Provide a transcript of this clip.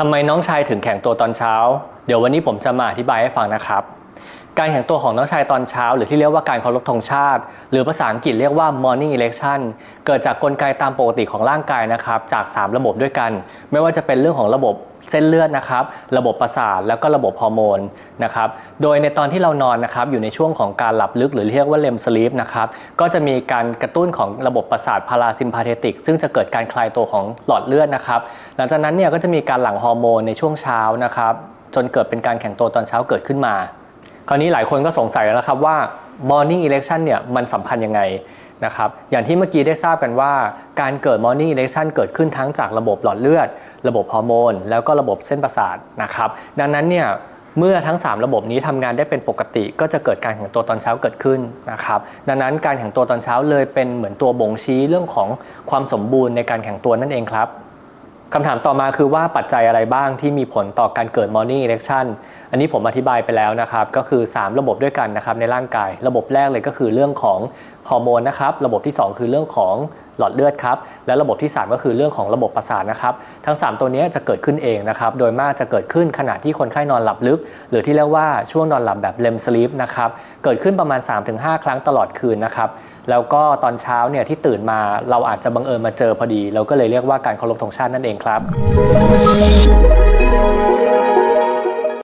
ทำไมน้องชายถึงแข็งตัวตอนเช้า เดี๋ยววันนี้ผมจะมาอธิบายให้ฟังนะครับ การแข็งตัวของน้องชายตอนเช้า หรือที่เรียกว่าการเคารพธงชาติ หรือภาษาอังกฤษเรียกว่า morning election เกิดจากกลไกตามปกติของร่างกายนะครับจาก 3 ระบบด้วยกัน ไม่ว่าจะเป็นเรื่องของระบบเส้นเลือดนะครับ ระบบประสาทแล้วก็ระบบฮอร์โมนนะครับ โดยในตอนที่เรานอนนะครับอยู่ในช่วงของการหลับลึกหรือเรียกว่าเลมสลีปนะครับ ก็จะมีการกระตุ้นของระบบประสาทพาราซิมพาเทติก ซึ่งจะเกิดการคลายตัวของหลอดเลือดนะครับ หลังจากนั้นเนี่ยก็จะมีการหลั่งฮอร์โมนในช่วงเช้านะครับ จนเกิดเป็นการแข็งตัวตอนเช้าเกิดขึ้นมา คราวนี้หลายคนก็สงสัยแล้วนะครับว่า morning election เนี่ยมันสำคัญยังไงนะครับอย่างที่เมื่อกี้ได้ทราบกันว่า การเกิด morning election เกิดขึ้นทั้งจากระบบหลอดเลือด ระบบฮอร์โมน แล้วก็ระบบเส้นประสาทนะครับดังนั้นเนี่ยเมื่อทั้ง 3 ระบบนี้ทำงานได้เป็นปกติ ก็จะเกิดการแข็งตัวตอนเช้าเกิดขึ้นนะครับดังนั้นการแข็งตัวตอนเช้าเลยเป็นเหมือนตัวบ่งชี้เรื่องของความสมบูรณ์ในการแข็งตัวนั่นเองครับ คำถามต่อมาคือว่าปัจจัยอะไรบ้างที่มีผลต่อการเกิด morning erection อันนี้ผมอธิบายไปแล้วนะครับ ก็คือ 3 ระบบด้วยกันนะครับในร่างกาย ระบบแรกเลยก็คือเรื่องของฮอร์โมนนะครับ ระบบที่ 2 คือเรื่องของ หลอดเลือดครับ และระบบที่ 3 ก็คือเรื่องของระบบประสาทนะครับ ทั้ง 3 ตัวนี้จะเกิดขึ้นเองนะครับ โดยมากจะเกิดขึ้นขณะที่คนไข้นอนหลับลึก หรือที่เรียกว่าช่วงนอนหลับแบบ REM sleep นะครับ เกิดขึ้นประมาณ 3-5 ครั้งตลอดคืนนะครับแล้วก็ตอนเช้าเนี่ยที่ตื่นมาเราอาจจะบังเอิญมาเจอพอดี เราก็เลยเรียกว่าการเคารพธงชาตินั่นเองครับ